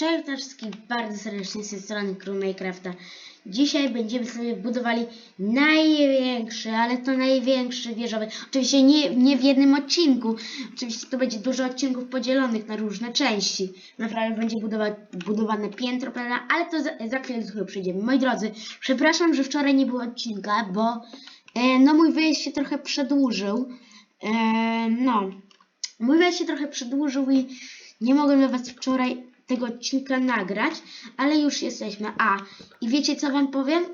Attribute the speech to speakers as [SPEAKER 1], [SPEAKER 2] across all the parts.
[SPEAKER 1] Cześć wszystkich bardzo serdecznie z tej strony Crew Minecrafta. Dzisiaj będziemy sobie budowali największy, ale to największy wieżowiec. Oczywiście nie, nie w jednym odcinku. Oczywiście to będzie dużo odcinków podzielonych na różne części. Naprawdę będzie budowa, budowane piętro, prawda? ale to za, za chwilę do przyjdziemy. Moi drodzy, przepraszam, że wczoraj nie było odcinka, bo e, no mój wyjazd się trochę przedłużył. E, no, mój wyjazd się trochę przedłużył i nie mogłem dla Was wczoraj tego odcinka nagrać, ale już jesteśmy. A, i wiecie co Wam powiem?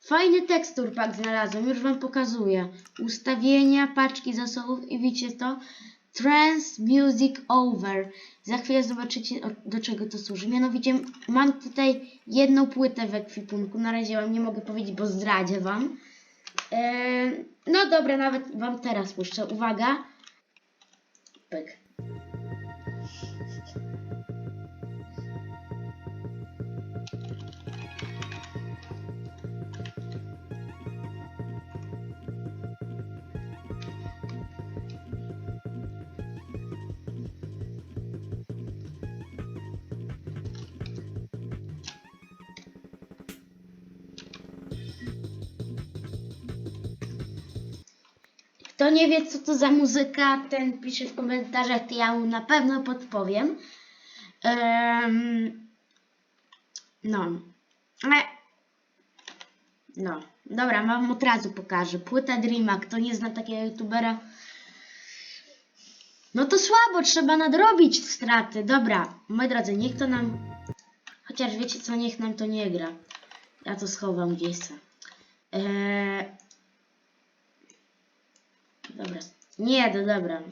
[SPEAKER 1] Fajny tekstur pack znalazłem, już Wam pokazuję. Ustawienia, paczki zasobów i widzicie to? Trans Music Over. Za chwilę zobaczycie do czego to służy. Mianowicie mam tutaj jedną płytę w ekwipunku. Na razie Wam nie mogę powiedzieć, bo zdradzę Wam. Eee, no dobra, nawet Wam teraz puszczę. Uwaga. Pyk. Kto nie wie, co to za muzyka, ten pisze w komentarzach, to ja mu na pewno podpowiem. Em, no. Ale... No. Dobra, mam od razu pokażę. Płyta Dreama. Kto nie zna takiego youtubera, no to słabo, trzeba nadrobić straty. Dobra, moi drodzy, niech to nam... Chociaż wiecie co, niech nam to nie gra. Ja to schowam gdzieś. Eee... Dobra. Nie, no dobra.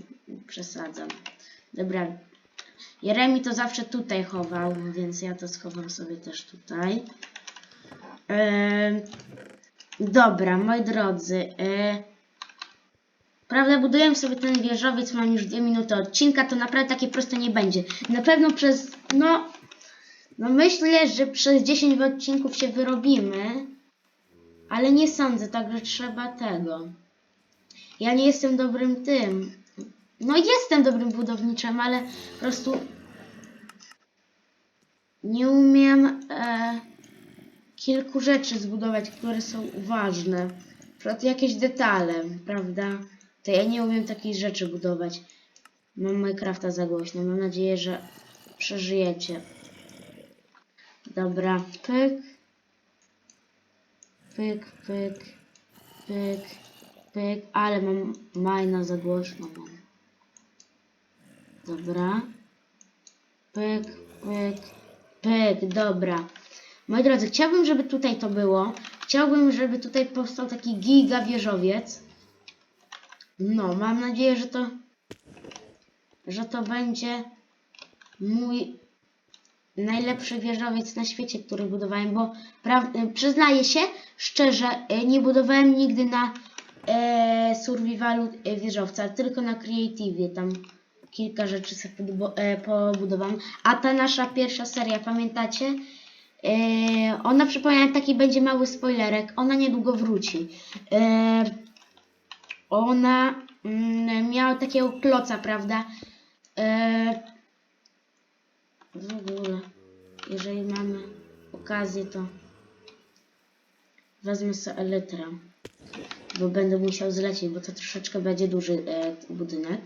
[SPEAKER 1] Przesadzam. Dobra. Jeremi to zawsze tutaj chował, więc ja to schowam sobie też tutaj. Dobra, moi drodzy. E, prawda, budujemy sobie ten wieżowiec, mam już dwie minuty odcinka, to naprawdę takie proste nie będzie. Na pewno przez, no, no myślę, że przez 10 odcinków się wyrobimy, ale nie sądzę, także trzeba tego. Ja nie jestem dobrym tym. No jestem dobrym budowniczym, ale po prostu nie umiem e, kilku rzeczy zbudować, które są ważne. Na przykład jakieś detale, prawda? To ja nie umiem takich rzeczy budować. Mam Minecrafta za głośno. Mam nadzieję, że przeżyjecie. Dobra, pyk. Pyk, pyk, pyk, pyk. Ale mam majna za głośno. Mam. Dobra. Pyk, pyk, pyk. Dobra. Moi drodzy, chciałbym, żeby tutaj to było. Chciałbym, żeby tutaj powstał taki giga wieżowiec. No, mam nadzieję, że to że to będzie mój najlepszy wieżowiec na świecie, który budowałem, bo pra- przyznaję się szczerze, e, nie budowałem nigdy na e, survivalu e, wieżowca, tylko na creative tam kilka rzeczy sobie e, pobudowałem. A ta nasza pierwsza seria, pamiętacie? E, ona, przypominam, taki będzie mały spoilerek, ona niedługo wróci. E, ona mm, miała takiego kloca, prawda? E, w ogóle, jeżeli mamy okazję, to wezmę sobie elytrę, bo będę musiał zlecieć, bo to troszeczkę będzie duży e, budynek.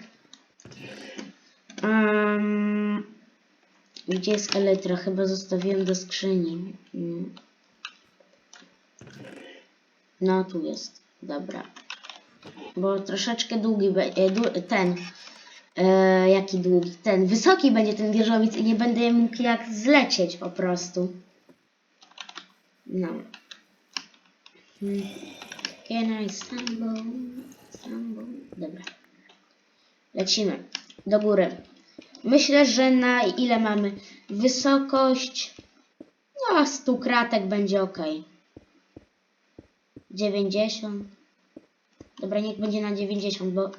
[SPEAKER 1] Um, gdzie jest elytra? Chyba zostawiłem do skrzyni. Mm. No, tu jest. Dobra. Bo troszeczkę długi będzie. Ten. E, jaki długi? Ten. Wysoki będzie ten wieżowiec i nie będę mógł jak zlecieć po prostu. No. Hmm. Can I stumble? Stumble? Dobra. Lecimy. Do góry. Myślę, że na ile mamy wysokość? No, 100 kratek będzie ok. 90. Dobra, niech będzie na 90, bo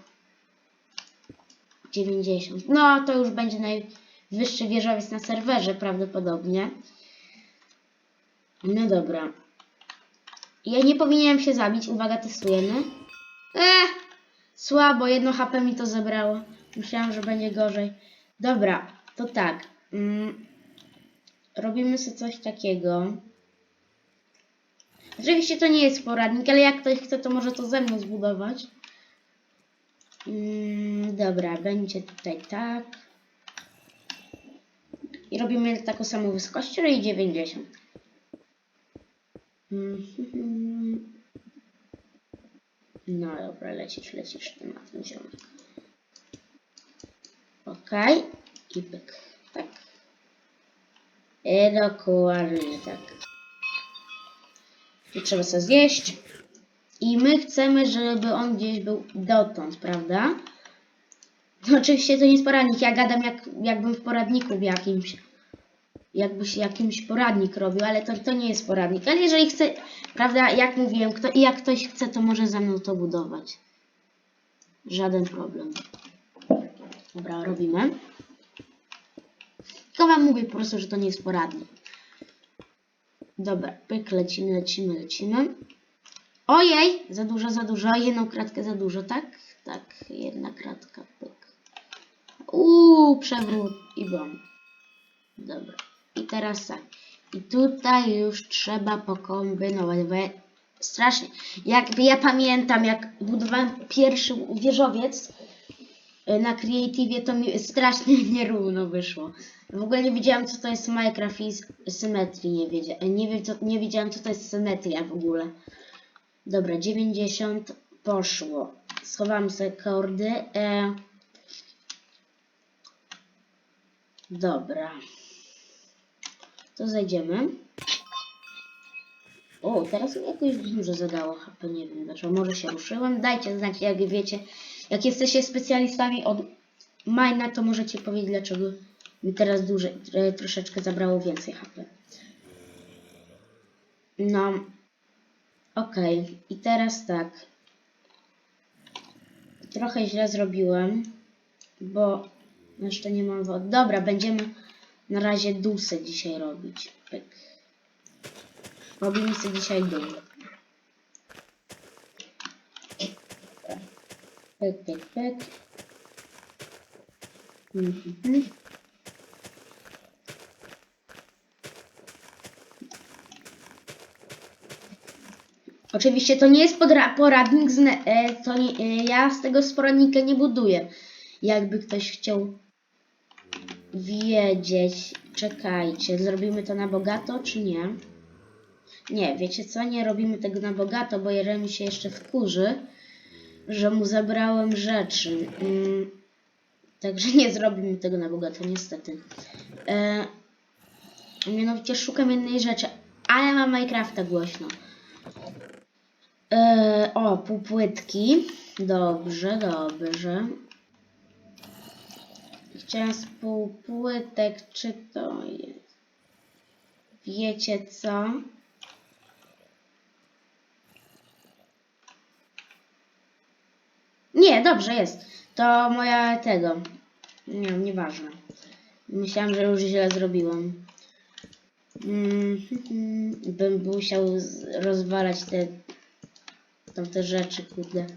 [SPEAKER 1] 90. No, to już będzie najwyższy wieżowiec na serwerze prawdopodobnie. No dobra. Ja nie powinienem się zabić. Uwaga, testujemy. Eh, słabo, jedno HP mi to zebrało. Myślałam, że będzie gorzej. Dobra, to tak. Mm, robimy sobie coś takiego. Oczywiście to nie jest poradnik, ale jak ktoś chce, to może to ze mną zbudować. Mm, dobra, będzie tutaj tak. I robimy taką samą wysokość, czyli 90. Mhm. No dobra, lecisz, lecisz tematem ziomek. Okej. I pyk. Tak. I dokładnie tak. I trzeba sobie zjeść. I my chcemy, żeby on gdzieś był dotąd, prawda? No, oczywiście to nie jest poradnik. Ja gadam jak, jakbym w poradniku w jakimś. Jakbyś jakimś poradnik robił, ale to, to nie jest poradnik. Ale jeżeli chce, prawda, jak mówiłem, kto, jak ktoś chce, to może ze mną to budować. Żaden problem. Dobra, robimy. Tylko wam mówię po prostu, że to nie jest poradnik. Dobra, pyk, lecimy, lecimy, lecimy. Ojej, za dużo, za dużo, jedną kratkę za dużo, tak? Tak, jedna kratka, pyk. Uuu, przewrót i bom. Dobra, i teraz tak. I tutaj już trzeba pokombinować, bo ja strasznie, jakby ja pamiętam, jak budowałem pierwszy wieżowiec, y, na Creative to mi strasznie nierówno wyszło. W ogóle nie wiedziałam co to jest Minecraft i symetrii nie wiedziałem. Nie, wie, co, nie wiedziałam co to jest symetria w ogóle. Dobra, 90 poszło. Schowam sobie kordy. E... Dobra. To zejdziemy. O, teraz mi jakoś dużo zadało HP, nie wiem dlaczego. Może się ruszyłem. Dajcie znać, jak wiecie. Jak jesteście specjalistami od Mina, to możecie powiedzieć, dlaczego mi teraz duże, e, troszeczkę zabrało więcej HP. No. Okej, i teraz tak. Trochę źle zrobiłem, bo jeszcze nie mam wody. Dobra, będziemy na razie dusę dzisiaj robić. Pyk. Robimy sobie dzisiaj dół. Pyk, pyk, pyk. Oczywiście to nie jest poradnik, z e, to nie, e, ja z tego z nie buduję. Jakby ktoś chciał wiedzieć, czekajcie, zrobimy to na bogato czy nie? Nie, wiecie co, nie robimy tego na bogato, bo Jeremi się jeszcze wkurzy, że mu zabrałem rzeczy. Mm, także nie zrobimy tego na bogato, niestety. E, mianowicie szukam jednej rzeczy, ale mam Minecrafta głośno. E, o, półpłytki. Dobrze, dobrze. Z półpłytek, czy to jest? Wiecie co? Nie, dobrze jest. To moja tego. Nie, nieważne. Myślałam, że już źle zrobiłam. Mm, bym musiał rozwalać te tamte rzeczy, kurde.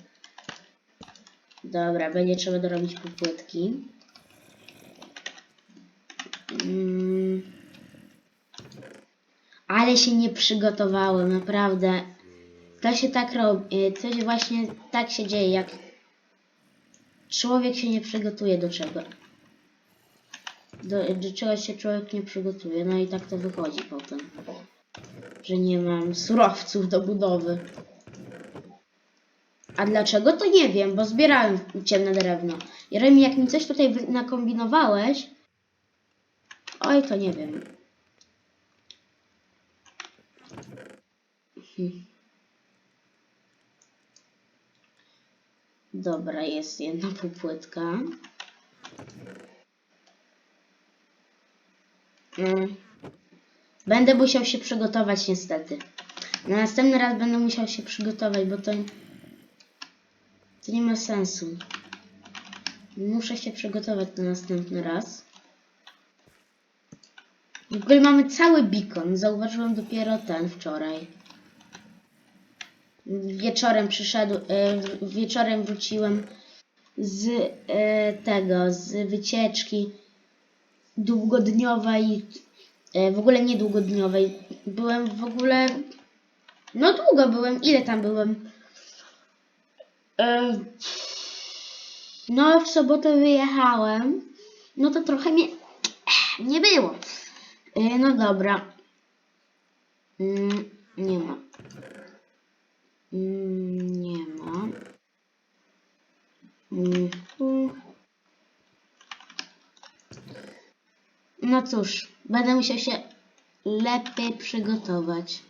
[SPEAKER 1] Dobra, będzie trzeba dorobić półpłytki. Mm. Ale się nie przygotowałem, naprawdę. To się tak robi, się właśnie tak się dzieje, jak człowiek się nie przygotuje do czego. Do, do się człowiek nie przygotuje, no i tak to wychodzi potem. Że nie mam surowców do budowy. A dlaczego to nie wiem, bo zbierałem ciemne drewno. Jeremi, jak mi coś tutaj nakombinowałeś, oj, to nie wiem. Dobra, jest jedna półpłytka. Mm. Będę musiał się przygotować niestety. Na następny raz będę musiał się przygotować, bo to, to nie ma sensu. Muszę się przygotować na następny raz. W ogóle mamy cały beacon. Zauważyłem dopiero ten wczoraj. Wieczorem przyszedł, e, wieczorem wróciłem z e, tego, z wycieczki długodniowej E, w ogóle nie długodniowej. Byłem w ogóle. No długo byłem. Ile tam byłem? No, w sobotę wyjechałem. No to trochę mnie nie było. E, no dobra. Mm, nie ma. Mm, nie ma. No cóż, będę musiał się lepiej przygotować.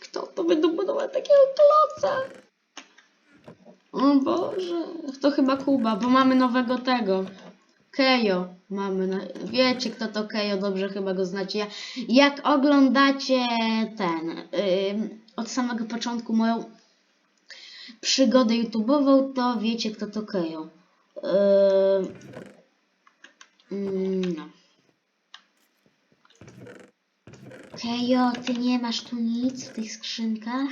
[SPEAKER 1] Kto to by budował takiego kloca? O Boże, to chyba Kuba, bo mamy nowego tego. Kejo mamy. Na... Wiecie kto to Kejo, dobrze chyba go znacie. Ja- Jak oglądacie ten, ym, od samego początku moją przygodę YouTube'ową, to wiecie kto to Kejo. Mm, No. Kejo, ty nie masz tu nic w tych skrzynkach?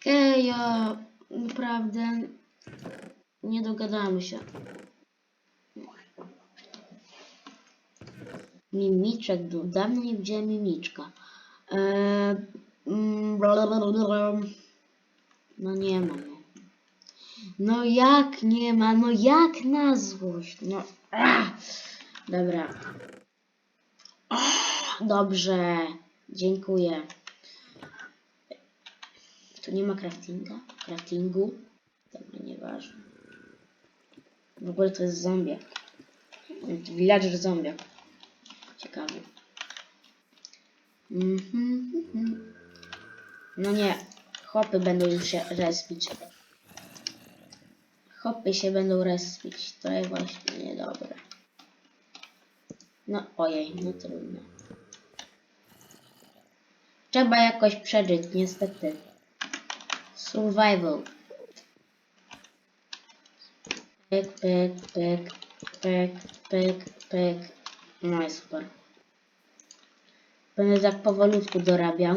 [SPEAKER 1] Kejo, naprawdę nie dogadamy się. Mimiczek. Dawno nie widziałem mimiczka. Eee, mm. No nie ma. No. no jak nie ma? No jak na złość? No. ach. Dobra. Och, dobrze. Dziękuję. Tu nie ma craftinga? Craftingu? Dobra, nieważne. W ogóle to jest zombie. Villager zombie. Ciekawy. Mhm, mhm. No nie. Hopy będą już się respić. Hopy się będą respić. To jest właśnie niedobre. No ojej, no trudno. Trzeba jakoś przeżyć, niestety. Survival. Pyk, pyk, pyk, pyk, pyk, pyk. No i super. Będę tak powolutku dorabiał.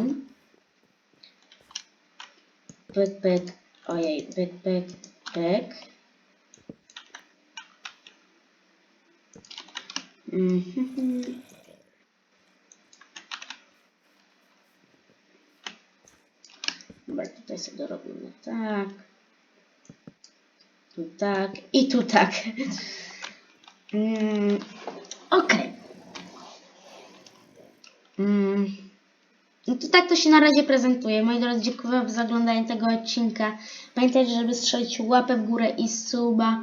[SPEAKER 1] Pyk, pyk. Ojej, pyk, pyk, pyk. Mhm. Dobra, tutaj sobie dorobimy tak. Tu tak i tu tak. Mm, Okej. Mm. No to tak to się na razie prezentuje. Moi drodzy, dziękuję za oglądanie tego odcinka. Pamiętajcie, żeby strzelić łapę w górę i suba.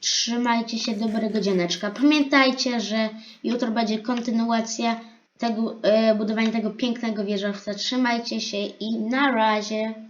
[SPEAKER 1] Trzymajcie się dobrego dzieneczka. Pamiętajcie, że jutro będzie kontynuacja tego, e, budowania tego pięknego wieżowca. Trzymajcie się i na razie.